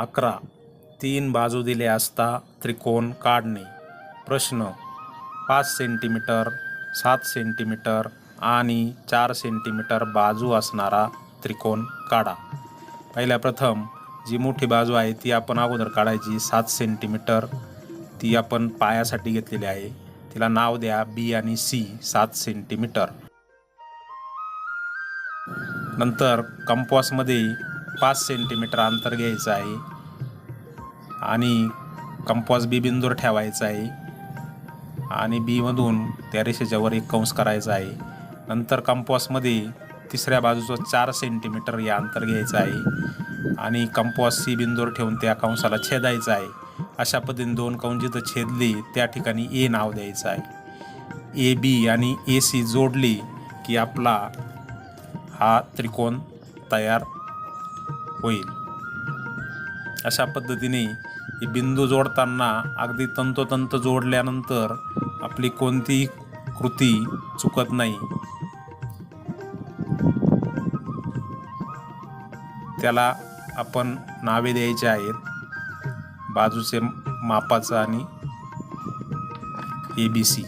अकरा. तीन बाजू दिले असता त्रिकोण काढणे. प्रश्न. पाच सेंटीमीटर सात सेंटीमीटर आणि चार सेंटीमीटर बाजू असणारा त्रिकोण काढा. पहिल्या प्रथम जी मोठी बाजू आहे ती आपण अगोदर काढायची. सात सेंटीमीटर. ती आपण पायासाठी घेतलेली आहे. तिला नाव द्या. बी आणि सी. सात सेंटीमीटर. नंतर कंपॉसमध्ये पाच सेंटीमीटर अंतर घ्यायचं आहे. आणि कंपॉस बी बिंदूर ठेवायचा आहे. आणि बीमधून त्या रेषेच्यावर एक कंस करायचा आहे. नंतर कंपॉसमध्ये तिसऱ्या बाजूचं चार सेंटीमीटर या अंतर घ्यायचं आहे. आणि कंपॉस सी बिंदूर ठेवून त्या कंसाला छेदायचं आहे. अशा पद्धतीने दोन कंस जिथं छेदली त्या ठिकाणी ए नाव द्यायचं आहे. ए बी आणि ए सी जोडली की आपला हा त्रिकोण तयार होईल. अशा पद्धतीने ही बिंदू जोडताना अगदी तंतोतंत जोडल्यानंतर आपली कोणतीही कृती चुकत नाही. त्याला आपण नावे द्यायचे आहेत. बाजूचे मापाचं आणि ए बी सी